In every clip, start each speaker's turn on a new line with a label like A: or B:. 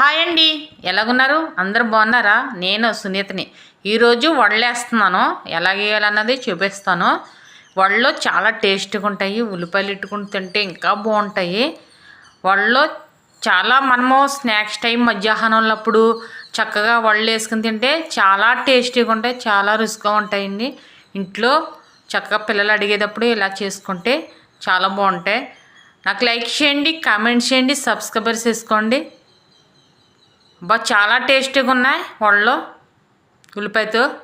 A: Hi అండి. ఎలాగున్నారు? అందరు బాగున్నారా? నేను సునీతని. ఈరోజు వడలేస్తున్నాను. ఎలా వేయాలన్నది చూపిస్తాను. వడలో చాలా టేస్ట్గా ఉంటాయి. ఉల్లిపాయలు ఇట్టుకుని తింటే ఇంకా బాగుంటాయి. వడలో చాలా మనము స్నాక్స్ టైం మధ్యాహ్నంలప్పుడు చక్కగా వడలు వేసుకుని తింటే చాలా టేస్టీగా ఉంటాయి. చాలా రుచిగా ఉంటాయండి. ఇంట్లో చక్కగా పిల్లలు అడిగేటప్పుడు ఇలా చేసుకుంటే చాలా బాగుంటాయి. నాకు లైక్ చేయండి కామెంట్ చేయండి సబ్స్క్రైబర్స్ చేసుకోండి. బా చాలా టేస్టీగా ఉన్నాయి వడలు. ఉల్లిపాయతో.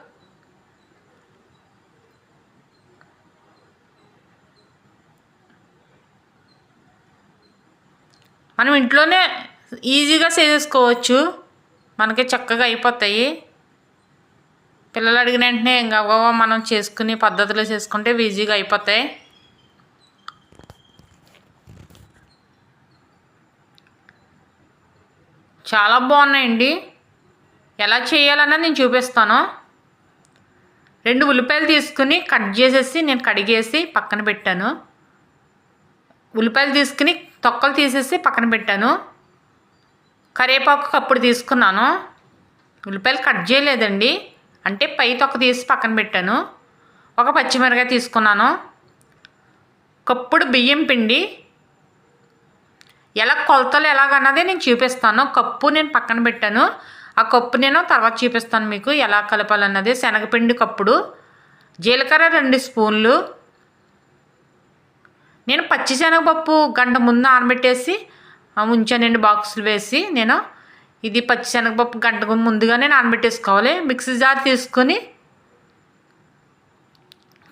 A: మనం ఇంట్లోనే ఈజీగా చేసేసుకోవచ్చు. మనకి చక్కగా అయిపోతాయి. పిల్లలు అడిగిన వెంటనే ఇంకా మనం చేసుకుని పద్ధతిలో చేసుకుంటే ఈజీగా అయిపోతాయి. చాలా బాగున్నాయండి. ఎలా చేయాలన్నది నేను చూపిస్తాను. రెండు ఉల్లిపాయలు తీసుకుని కట్ చేసేసి నేను కడిగేసి పక్కన పెట్టాను. ఉల్లిపాయలు తీసుకుని తొక్కలు తీసేసి పక్కన పెట్టాను. కరివేపాకు కప్పుడు తీసుకున్నాను. ఉల్లిపాయలు కట్ చేయలేదండి. అంటే పై తొక్క తీసి పక్కన పెట్టాను. ఒక పచ్చిమిరకాయ తీసుకున్నాను. కప్పుడు బియ్యం పిండి. ఎలా కొలతలు ఎలాగన్నదే నేను చూపిస్తాను. కప్పు నేను పక్కన పెట్టాను. ఆ కప్పు నేను తర్వాత చూపిస్తాను మీకు ఎలా కలపాలన్నది. శనగపిండి కప్పుడు జీలకర్ర రెండు స్పూన్లు నేను పచ్చి శనగపప్పు గంట ముందు ఆనబెట్టేసి ఉంచానండి బాక్సులు వేసి నేను ఇది పచ్చి శనగపప్పు గంట ముందుగానే నానబెట్టేసుకోవాలి. మిక్సీ జార్ తీసుకొని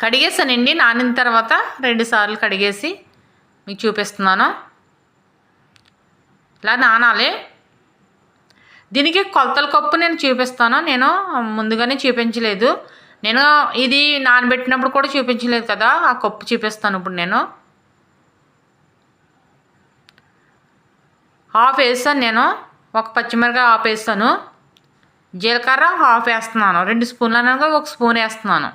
A: కడిగేసానండి. నానిన తర్వాత రెండుసార్లు కడిగేసి మీకు చూపిస్తున్నాను. ఇలా నానాలి. దీనికి కొలతల కప్పు నేను చూపిస్తాను. నేను ముందుగానే చూపించలేదు. నేను ఇది నానబెట్టినప్పుడు కూడా చూపించలేదు కదా ఆ కప్పు చూపిస్తాను ఇప్పుడు నేను. హాఫ్ వేస్తాను నేను. ఒక పచ్చిమిరకాయ హాఫ్ వేస్తాను. జీలకర్ర హాఫ్ వేస్తున్నాను. రెండు స్పూన్లు అనగా ఒక స్పూన్ వేస్తున్నాను.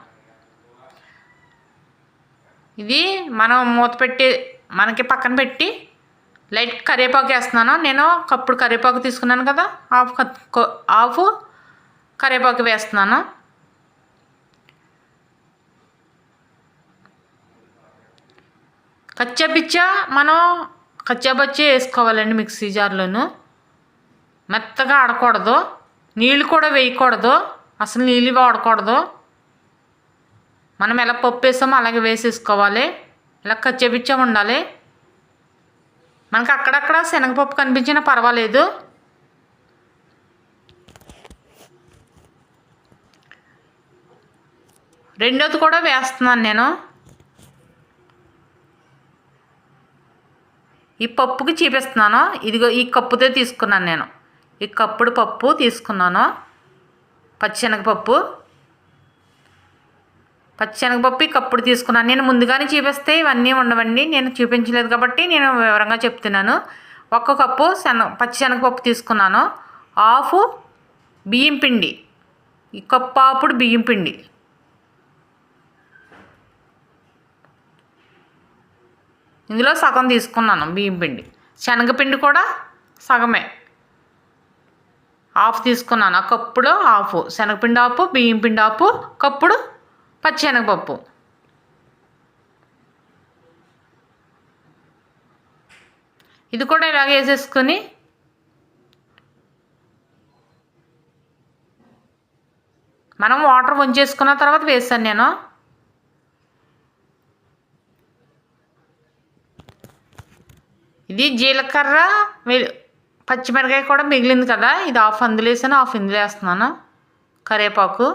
A: ఇది మనం మూత పెట్టి మనకి పక్కన పెట్టి లైట్ కరివేపాకు వేస్తున్నాను. నేను కప్పుడు కరివేపాకు తీసుకున్నాను కదా హాఫ్ హాఫ్ కరివేపాకు వేస్తున్నాను. కచ్చాపిచ్చా మనం కచ్చాబచ్చి వేసుకోవాలండి మిక్సీ జార్లోను. మెత్తగా ఆడకూడదు. నీళ్ళు కూడా వేయకూడదు. అసలు నీళ్ళు వాడకూడదు. మనం ఎలా పప్పు వేసామో అలాగే వేసేసుకోవాలి. ఇలా కచ్చాపిచ్చా ఉండాలి. మనకు అక్కడక్కడ శనగపప్పు కనిపించినా పర్వాలేదు. రెండోది కూడా వేస్తున్నాను నేను. ఈ పప్పుకి చూపిస్తున్నాను. ఇదిగో ఈ కప్పుతో తీసుకున్నాను నేను. ఈ కప్పుడు పప్పు తీసుకున్నాను. పచ్చిశనగపప్పు పచ్చిశనగపప్పు కప్పుడు తీసుకున్నాను. నేను ముందుగానే చూపిస్తే ఇవన్నీ ఉండవండి. నేను చూపించలేదు కాబట్టి నేను వివరంగా చెప్తున్నాను. ఒక్క కప్పు శన పచ్చిశనగపప్పు తీసుకున్నాను. హాఫ్ బియ్యం పిండి. ఈ కప్పు ఆపుడు బియ్యం పిండి. ఇందులో సగం తీసుకున్నాను బియ్యం పిండి. శనగపిండి కూడా సగమే. హాఫ్ తీసుకున్నాను. ఆ కప్పులో హాఫ్. శనగపిండి ఆపు బియ్యం పిండి ఆపు కప్పుడు పచ్చెనగపప్పు ఇది కూడా ఇలాగ వేసేసుకొని మనం వాటర్ వంచేసుకున్న తర్వాత వేసాను నేను. ఇది జీలకర్ర పచ్చిమిరకాయ కూడా మిగిలింది కదా ఇది హాఫ్ అందులో వేసాను హాఫ్ ఇందులో వేస్తున్నాను. కరివేపాకు.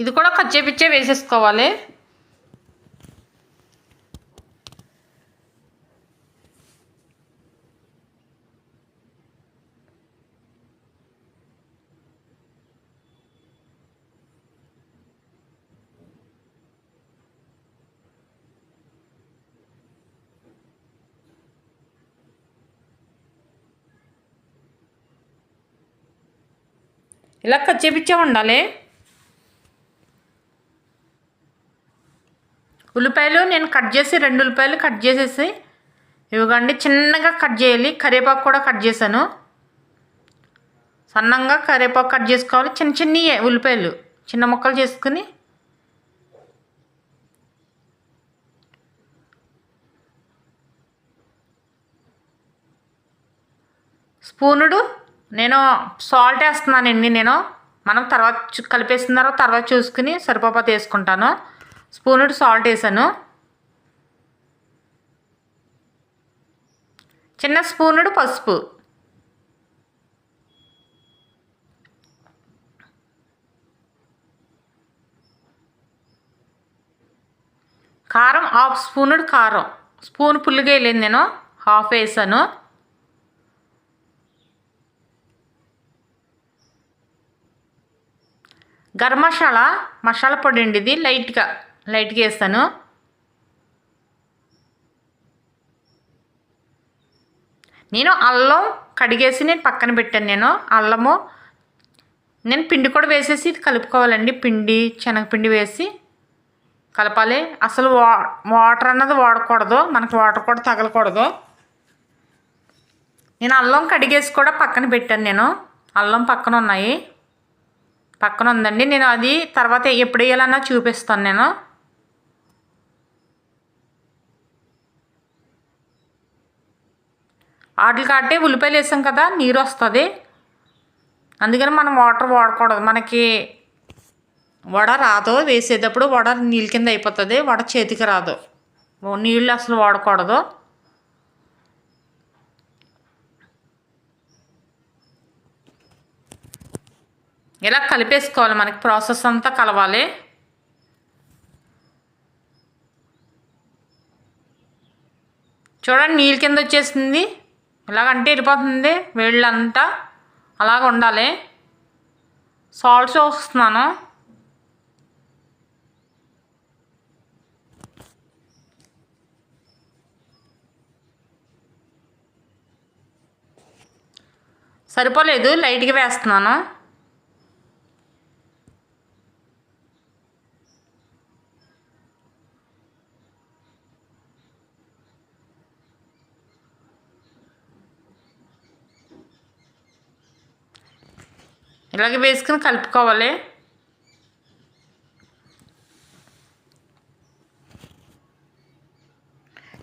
A: ఇది కూడా కచ్చేపిచ్చే వేసేసుకోవాలి. ఇలా కచ్చేపిచ్చే ఉండాలి. ఉల్లిపాయలు నేను కట్ చేసి రెండు ఉల్లిపాయలు కట్ చేసేసి ఇవ్వండి చిన్నగా కట్ చేయాలి. కరివేపాకు కూడా కట్ చేశాను. సన్నంగా కరివేపాకు కట్ చేసుకోవాలి. చిన్న చిన్న ఉల్లిపాయలు. చిన్న ముక్కలు చేసుకుని స్పూనుడు నేను సాల్ట్ వేస్తున్నానండి నేను. మనం తర్వాత కలిపేసిన తర్వాత తర్వాత చూసుకుని సరిపోతే వేసుకుంటాను. స్పూనుడు సాల్ట్ వేసాను. చిన్న స్పూనుడు పసుపు. కారం హాఫ్ స్పూనుడు కారం. స్పూన్ పుల్లిగా వెళ్ళింది నేను హాఫ్ వేసాను. గరం మసాలా మసాలా పొడి అండి ఇది లైట్గా. లైట్గా వేస్తాను. నేను అల్లం కడిగేసి నేను పక్కన పెట్టాను నేను. అల్లము నేను పిండి కూడా వేసేసి ఇది కలుపుకోవాలండి. పిండి శనగపిండి వేసి కలపాలి. అసలు వా వాటర్ అన్నది వాడకూడదు. మనకు వాటర్ కూడా తగలకూడదు. నేను అల్లం కడిగేసి కూడా పక్కన పెట్టాను నేను. అల్లం పక్కన ఉన్నాయి. పక్కన ఉందండి. నేను అది తర్వాత ఎప్పుడు వేయాలన్నా చూపిస్తాను నేను. వాటికి కాటే ఉల్లిపాయలు వేసాం కదా నీరు వస్తుంది. అందుకని మనం వాటర్ వాడకూడదు. మనకి వడ రాదు. వేసేటప్పుడు వడ నీళ్ళ కింద అయిపోతుంది. వడ చేతికి రాదు. నీళ్ళు అసలు వాడకూడదు. ఇలా కలిపేసుకోవాలి. మనకి ప్రాసెస్ అంతా కలవాలి. చూడండి నీళ్ళ కింద వచ్చేసింది. ఇలాగంటే వెళ్ళిపోతుంది వేళ్ళంతా. అలాగ ఉండాలి. సాల్ట్ చూస్తున్నాను. సరిపోలేదు లైట్గా వేస్తున్నాను. ఇలాగ వేసుకుని కలుపుకోవాలి.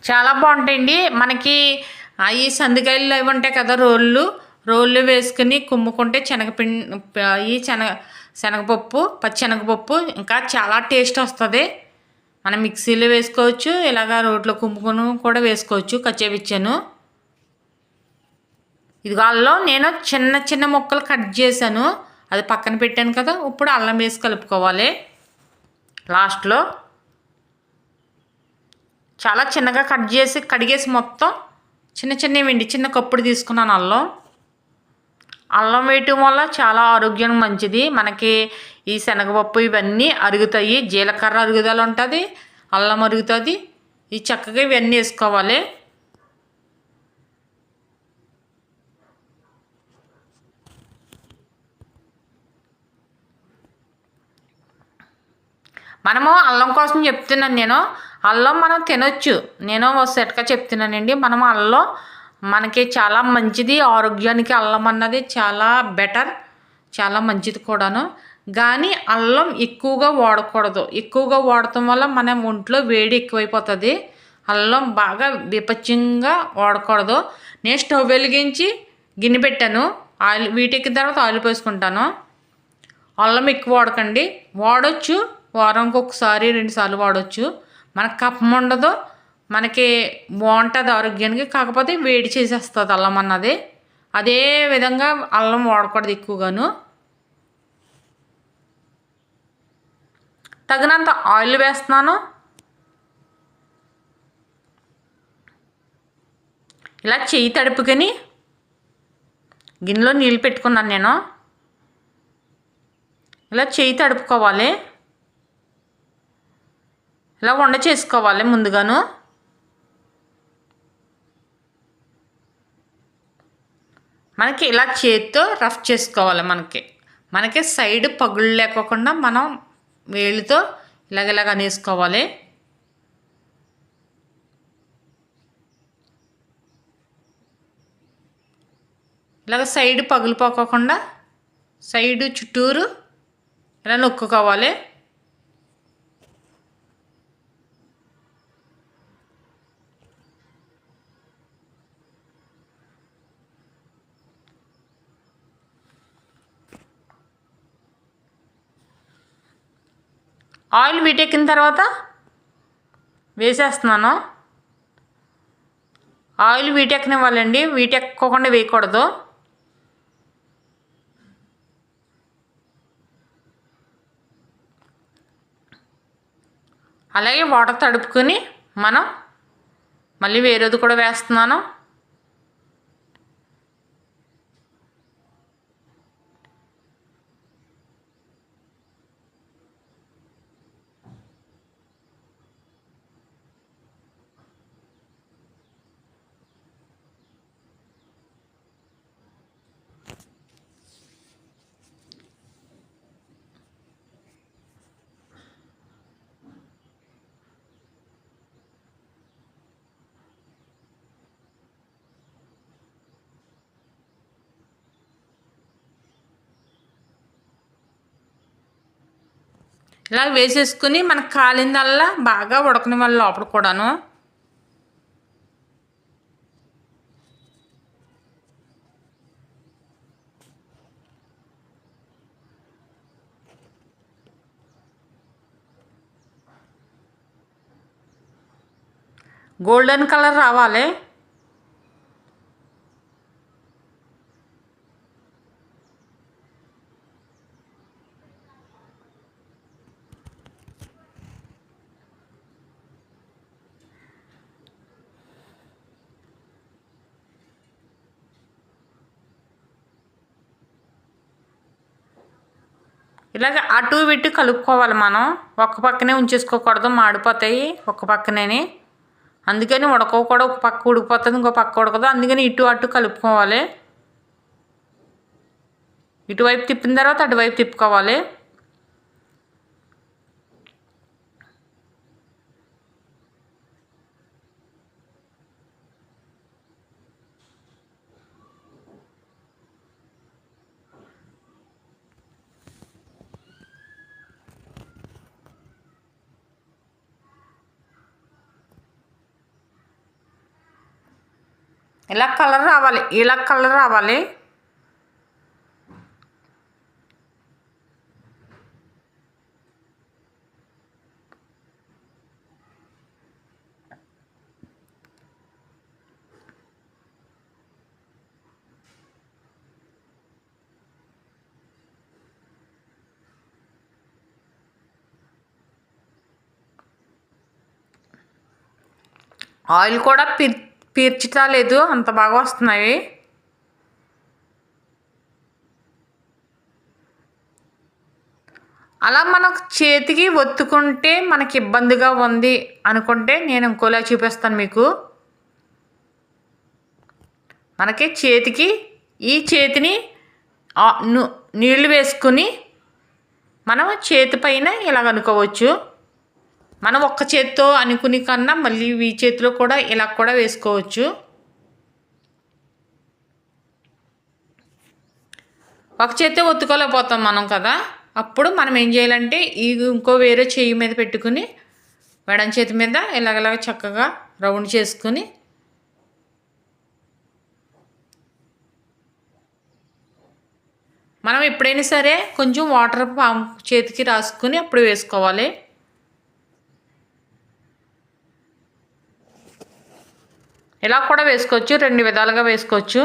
A: చాలా బాగుంటాయండి. మనకి ఈ సందికాయలు అవి ఉంటాయి కదా రోళ్ళు. రోళ్ళు వేసుకుని కుమ్ముకుంటే శనగపిండి ఈ శనగ శనగపప్పు పచ్చెనగపప్పు ఇంకా చాలా టేస్ట్ వస్తుంది. మనం మిక్సీలో వేసుకోవచ్చు ఇలాగ రోట్లో కుమ్ముకుని కూడా వేసుకోవచ్చు. కచ్చేపిచ్చాను ఇదిగో నేను చిన్న చిన్న ముక్కలు కట్ చేశాను. అది పక్కన పెట్టాను కదా ఇప్పుడు అల్లం వేసి కలుపుకోవాలి. లాస్ట్లో చాలా చిన్నగా కట్ చేసి కడిగేసి మొత్తం చిన్న చిన్నవి వెండి చిన్న కప్పుడు తీసుకున్నాను అల్లం. అల్లం వేయటం వల్ల చాలా ఆరోగ్యం మంచిది. మనకి ఈ శనగపప్పు ఇవన్నీ అరుగుతాయి జీలకర్ర అరుగుదల ఉంటుంది అల్లం అరుగుతుంది. ఈ చక్కగా ఇవన్నీ వేసుకోవాలి. మనము అల్లం కోసం చెప్తున్నాను నేను. అల్లం మనం తినొచ్చు. నేను సెట్గా చెప్తున్నానండి. మనం అల్లం మనకి చాలా మంచిది. ఆరోగ్యానికి అల్లం అన్నది చాలా బెటర్ చాలా మంచిది కూడాను. కానీ అల్లం ఎక్కువగా వాడకూడదు. ఎక్కువగా వాడటం వల్ల మన ఒంట్లో వేడి ఎక్కువైపోతుంది. అల్లం బాగా విపచ్చంగా వాడకూడదు. నేను స్టవ్ వెలిగించి గిన్నె పెట్టాను. ఆయిల్ వీటెక్కిన తర్వాత ఆయిల్ పోసుకుంటాను. అల్లం ఎక్కువ వాడకండి. వాడొచ్చు. వారంకి ఒకసారి రెండుసార్లు వాడచ్చు. మనకు కఫం ఉండదు మనకి బాగుంటుంది ఆరోగ్యానికి కాకపోతే వేడి చేసేస్తుంది అల్లం అన్నది. అదే విధంగా అల్లం వాడకూడదు ఎక్కువగాను. తగినంత ఆయిల్ వేస్తున్నాను. ఇలా చెయ్యి తడుపుకొని గిన్నెలో నీళ్ళు పెట్టుకున్నాను నేను. ఇలా చెయ్యి తడుపుకోవాలి. ఇలా వండ చేసుకోవాలి ముందుగాను. మనకి ఇలా చేతితో రఫ్ చేసుకోవాలి మనకి. మనకి సైడ్ పగులు లేకోకుండా మనం వేళ్ళతో ఇలాగ ఇలాగ అనేసుకోవాలి. ఇలాగ సైడ్ పగిలిపోకుండా సైడ్ చుట్టూరు ఇలా నొక్కుకోవాలి. ఆయిల్ వీటెక్కిన తర్వాత వేసేస్తున్నాను. ఆయిల్ వీటెక్కనివ్వాలండి వీటెక్కకుండా వేయకూడదు. అలాగే వాటర్ తడుపుకొని మనం మళ్ళీ వేరేది కూడా వేస్తున్నాను. ఇలా వేసేసుకుని మనకు కాలిందల్లా బాగా ఉడకని వాళ్ళ లోపల కూడాను. గోల్డెన్ కలర్ రావాలి. ఇలాగ అటు ఇటు కలుపుకోవాలి మనం. ఒక్క పక్కనే ఉంచేసుకోకూడదు మాడిపోతాయి ఒక పక్కనే అందుకని ఉడకవు కూడా ఒక పక్క ఉడికిపోతుంది ఇంకో పక్క ఉడకదు. అందుకని ఇటు అటు కలుపుకోవాలి. ఇటువైపు తిప్పిన తర్వాత అటువైపు తిప్పుకోవాలి. ఇలా కలర్ రావాలి ఇలా కలర్ రావాలి. ఆయిల్ కూడా పిర్ పీర్చుతా లేదు అంత బాగా వస్తున్నాయి. అలా మనకు చేతికి ఒత్తుకుంటే మనకి ఇబ్బందిగా ఉంది అనుకుంటే నేను ఇంకోలా చూపిస్తాను మీకు. మనకి చేతికి ఈ చేతిని నీళ్ళు వేసుకుని మనం చేతి పైన ఇలా అనుకోవచ్చు. మనం ఒక్క చేత్తో అనుకుని కన్నా మళ్ళీ ఈ చేతిలో కూడా ఇలా కూడా వేసుకోవచ్చు. ఒక చేత్తో ఒత్తుకోలేకపోతాం మనం కదా. అప్పుడు మనం ఏం చేయాలంటే ఈ ఇంకో వేరే చెయ్యి మీద పెట్టుకుని వెడం చేతి మీద ఇలాగలాగ చక్కగా రౌండ్ చేసుకుని మనం ఎప్పుడైనా సరే కొంచెం వాటర్ చేతికి రాసుకుని అప్పుడు వేసుకోవాలి. ఇలా కూడా వేసుకోవచ్చు రెండు విధాలుగా వేసుకోవచ్చు.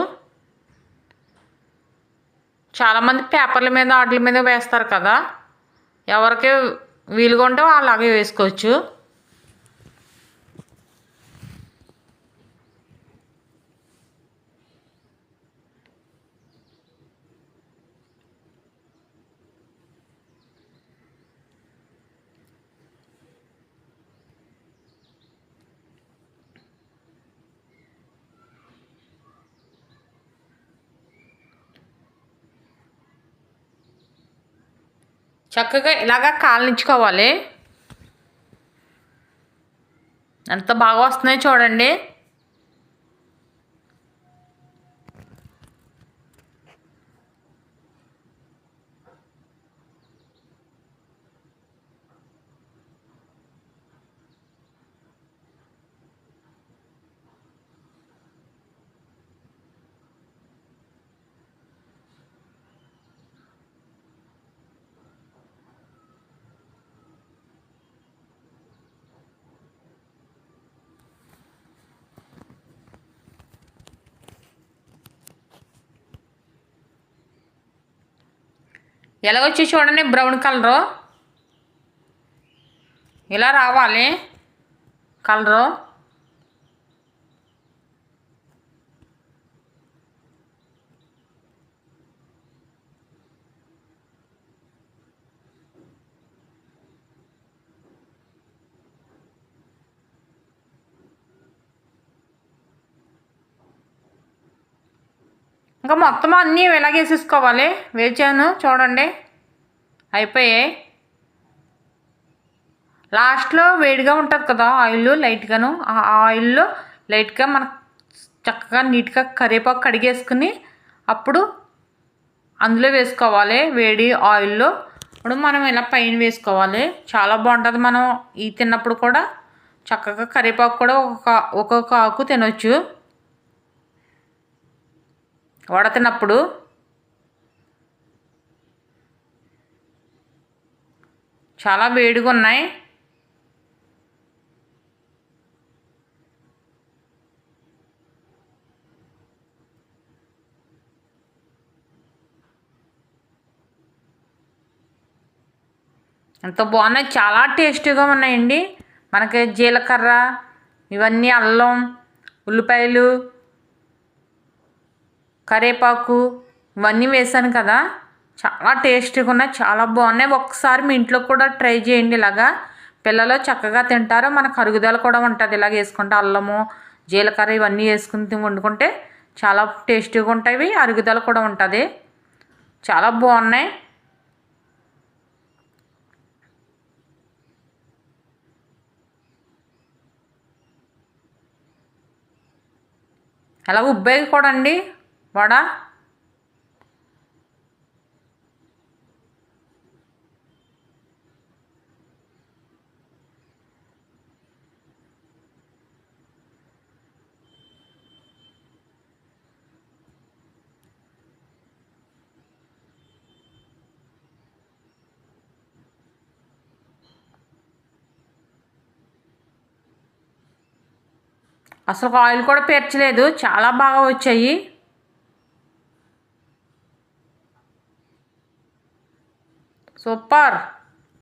A: చాలామంది పేపర్ల మీద వాటి మీద వేస్తారు కదా. ఎవరికి వీలుగా ఉంటే అలాగే వేసుకోవచ్చు. చక్కగా ఇలాగా కాలనించుకోవాలి ఎంత బాగా వస్తున్నాయో చూడండి. ఎలాగొచ్చి చూడండి బ్రౌన్ కలరు. ఇలా రావాలి. కలరు. ఇంకా మొత్తం అన్నీ ఇలాగేసేసుకోవాలి. వేచాను చూడండి. అయిపోయాయి. లాస్ట్లో వేడిగా ఉంటుంది కదా ఆయిల్ లైట్గాను. ఆ ఆయిల్లో లైట్గా మనకు చక్కగా నీట్గా కరివేపాకు కడిగేసుకుని అప్పుడు అందులో వేసుకోవాలి వేడి ఆయిల్లో ఇప్పుడు మనం ఇలా పైన వేసుకోవాలి. చాలా బాగుంటుంది మనం ఈ తిన్నప్పుడు కూడా. చక్కగా కరివేపాకు కూడా ఒక ఒక్కొక్క ఆకు తినొచ్చు. వడ చాలా వేడిగా ఉన్నాయి ఎంత బాగున్నాయి. చాలా టేస్టీగా ఉన్నాయండి. మనకి జీలకర్ర ఇవన్నీ అల్లం ఉల్లిపాయలు కరేపాకు ఇవన్నీ వేసాను కదా. చాలా టేస్టీగా ఉన్నాయి చాలా బాగున్నాయి. ఒకసారి మీ ఇంట్లో కూడా ట్రై చేయండి ఇలాగా. పిల్లలు చక్కగా తింటారు. మనకు అరుగుదల కూడా ఉంటుంది. ఇలాగ వేసుకుంటే అల్లము జీలకర్ర ఇవన్నీ వేసుకుని వండుకుంటే చాలా టేస్టీగా ఉంటాయి. అరుగుదల కూడా ఉంటుంది. చాలా బాగున్నాయి. అలా ఉబ్బాయి కూడా అండి వడ? అసలు ఆయిల్ కూడా పేర్చలేదు. చాలా బాగా వచ్చాయి. Super!